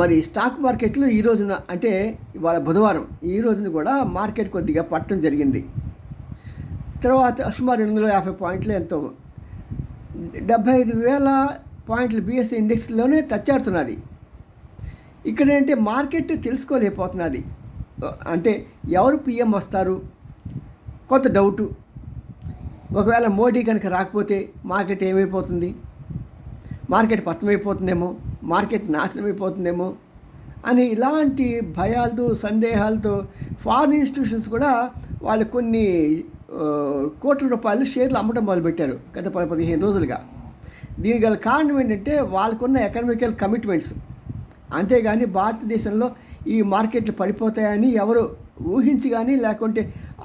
మరి స్టాక్ మార్కెట్లో ఈ రోజున అంటే ఇవాళ బుధవారం ఈ రోజున కూడా మార్కెట్ కొద్దిగా పట్టడం జరిగింది. తర్వాత సుమారు రెండు వందల యాభై పాయింట్లు ఎంతో. డెబ్భై ఐదు వేల పాయింట్లు బిఎస్సి ఇండెక్స్లోనే తచ్చాడుతున్నది ఆడుతున్నది ఇక్కడ ఏంటంటే మార్కెట్ తెలుసుకోలేకపోతున్నది. అంటే ఎవరు పిఎం వస్తారు? కొత్త డౌటు ఒకవేళ మోడీ కనుక రాకపోతే మార్కెట్ ఏమైపోతుంది? మార్కెట్ పతనమైపోతుందేమో మార్కెట్ నాశనం అయిపోతుందేమో అని ఇలాంటి భయాలతో సందేహాలతో ఫారిన్ ఇన్స్టిట్యూషన్స్ కూడా వాళ్ళు కొన్ని కోట్ల రూపాయలు షేర్లు అమ్మటం మొదలుపెట్టారు గత పది పదిహేను రోజులుగా. దీనికి గల కారణం ఏంటంటే వాళ్ళకున్న ఎకనామికల్ కమిట్మెంట్స్ అంతేగాని భారతదేశంలో ఈ మార్కెట్లు పడిపోతాయని ఎవరు ఊహించి కానీ లేకుంటే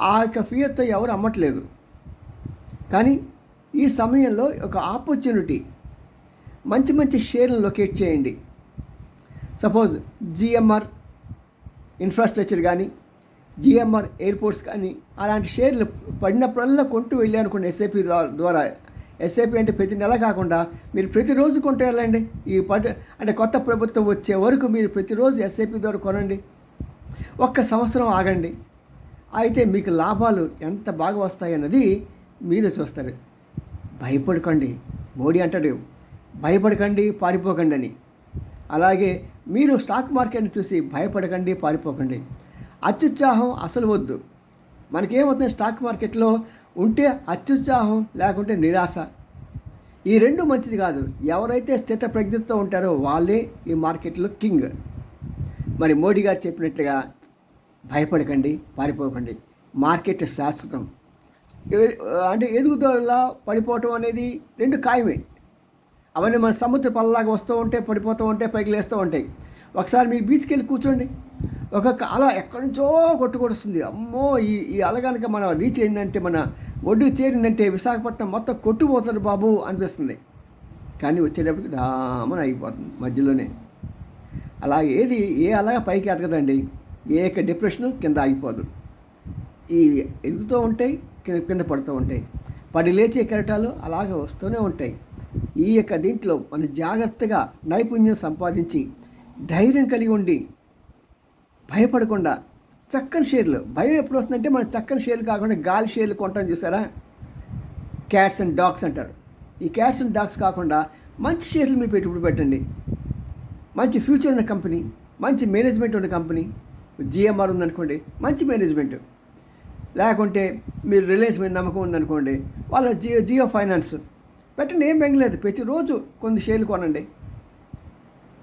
ఆ యొక్క ఫియర్తో ఎవరు అమ్మట్లేదు. కానీ ఈ సమయంలో ఒక ఆపర్చునిటీ మంచి మంచి షేర్లను లొకేట్ చేయండి. సపోజ్ జిఎంఆర్ ఇన్ఫ్రాస్ట్రక్చర్ కానీ జిఎంఆర్ ఎయిర్పోర్ట్స్ కానీ అలాంటి షేర్లు పడినప్పుడల్లా కొంటూ వెళ్ళి అనుకోండి ఎస్ఐపి ద్వారా. ఎస్ఐపి అంటే ప్రతి నెల కాకుండా మీరు ప్రతిరోజు కొంటూ వెళ్ళండి. ఈ పడ అంటే కొత్త ప్రభుత్వం వచ్చే వరకు మీరు ప్రతిరోజు ఎస్ఐపి ద్వారా కొనండి. ఒక్క సంవత్సరం ఆగండి. అయితే మీకు లాభాలు ఎంత బాగా వస్తాయన్నది మీరు చూస్తారు. భయపడకండి. మోడీ అంటాడు భయపడకండి పారిపోకండి అని అలాగే మీరు స్టాక్ మార్కెట్ని చూసి భయపడకండి పారిపోకండి. అత్యుత్సాహం అసలు వద్దు. మనకేమవుతుంది స్టాక్ మార్కెట్లో? ఉంటే అత్యుత్సాహం లేకుంటే నిరాశ. ఈ రెండు మంచిది కాదు. ఎవరైతే స్థిత ప్రజ్ఞతో ఉంటారో వాళ్ళే ఈ మార్కెట్లో కింగ్. మరి మోడీ గారు చెప్పినట్టుగా భయపడకండి పారిపోకండి. మార్కెట్ శాశ్వతం. అంటే ఎదుగుదల పడిపోవటం అనేది రెండు ఖాయమే. అవన్నీ మన సముద్ర పల్లలాగా వస్తూ ఉంటే పడిపోతూ ఉంటే పైకి లేస్తూ ఉంటాయి. ఒకసారి మీరు బీచ్కి వెళ్ళి కూర్చోండి ఒక్కొక్క అల ఎక్కడి నుంచో కొట్టుకొడుస్తుంది. అమ్మో ఈ ఈ అల కనుక మన రీచ్ అయిందంటే మన ఒడ్డు చేరిందంటే విశాఖపట్నం మొత్తం కొట్టుపోతుంది బాబు అనిపిస్తుంది. కానీ వచ్చేటప్పటికి డామన అయిపోతుంది మధ్యలోనే. అలా ఏది ఏ అలాగా పైకి ఎదగదండి ఏ యొక్క డిప్రెషన్ కింద ఆగిపోదు. ఈ ఎదుగుతూ ఉంటాయి కింద కింద పడుతూ ఉంటాయి. పడి లేచే కెరటాలు అలాగే వస్తూనే ఉంటాయి. ఈ యొక్క దీంట్లో మన జాగ్రత్తగా నైపుణ్యం సంపాదించి ధైర్యం కలిగి ఉండి భయపడకుండా చక్కని షేర్లు. భయం ఎప్పుడు వస్తుందంటే మనం చక్కని షేర్లు కాకుండా గాలి షేర్లు కొంటాం చూసారా? క్యాట్స్ అండ్ డాగ్స్ అంటారు. ఈ క్యాట్స్ అండ్ డాగ్స్ కాకుండా మంచి షేర్లు మీరు పెట్టుబడి పెట్టండి. మంచి ఫ్యూచర్ ఉన్న కంపెనీ మంచి మేనేజ్మెంట్ ఉన్న కంపెనీ జిఎంఆర్ ఉందనుకోండి మంచి మేనేజ్మెంట్. లేకుంటే మీరు రిలయన్స్ మీద నమ్మకం ఉందనుకోండి వాళ్ళ జియో జియో ఫైనాన్స్ పెట్టండి ఏం బెంగలేదు ప్రతిరోజు కొన్ని షేర్లు కొనండి.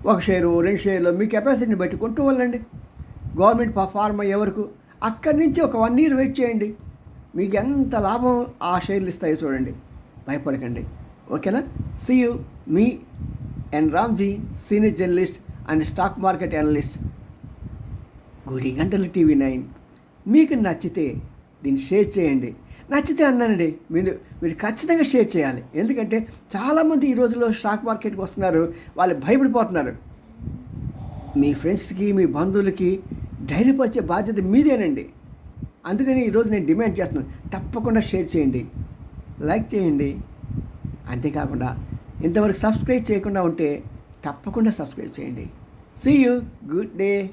ఒక షేరు రెండు షేర్లు మీ కెపాసిటీని బట్టి కొంటూ వెళ్ళండి. గవర్నమెంట్ ఫా- ఫార్మ్ అయ్యే వరకు అక్కడి నుంచి ఒక వన్ ఇయర్ వెయిట్ చేయండి. మీకు ఎంత లాభం ఆ షేర్లు ఇస్తాయో చూడండి. భయపడకండి. ఓకేనా? See you me N Ramji senior journalist and stock market analyst. గుడి గంటల టీవీ నైన్. మీకు నచ్చితే దీన్ని షేర్ చేయండి. నచ్చితే అన్నానండి. మీరు మీరు ఖచ్చితంగా షేర్ చేయాలి. ఎందుకంటే చాలామంది ఈ రోజుల్లో స్టాక్ మార్కెట్కి వస్తున్నారు వాళ్ళు భయపడిపోతున్నారు. మీ ఫ్రెండ్స్కి మీ బంధువులకి ధైర్యపరిచే బాధ్యత మీదేనండి. అందుకని ఈరోజు నేను డిమాండ్ చేస్తున్నాను. తప్పకుండా షేర్ చేయండి. లైక్ చేయండి. అంతేకాకుండా ఇంతవరకు సబ్స్క్రైబ్ చేయకుండా ఉంటే తప్పకుండా సబ్స్క్రైబ్ చేయండి. See you good day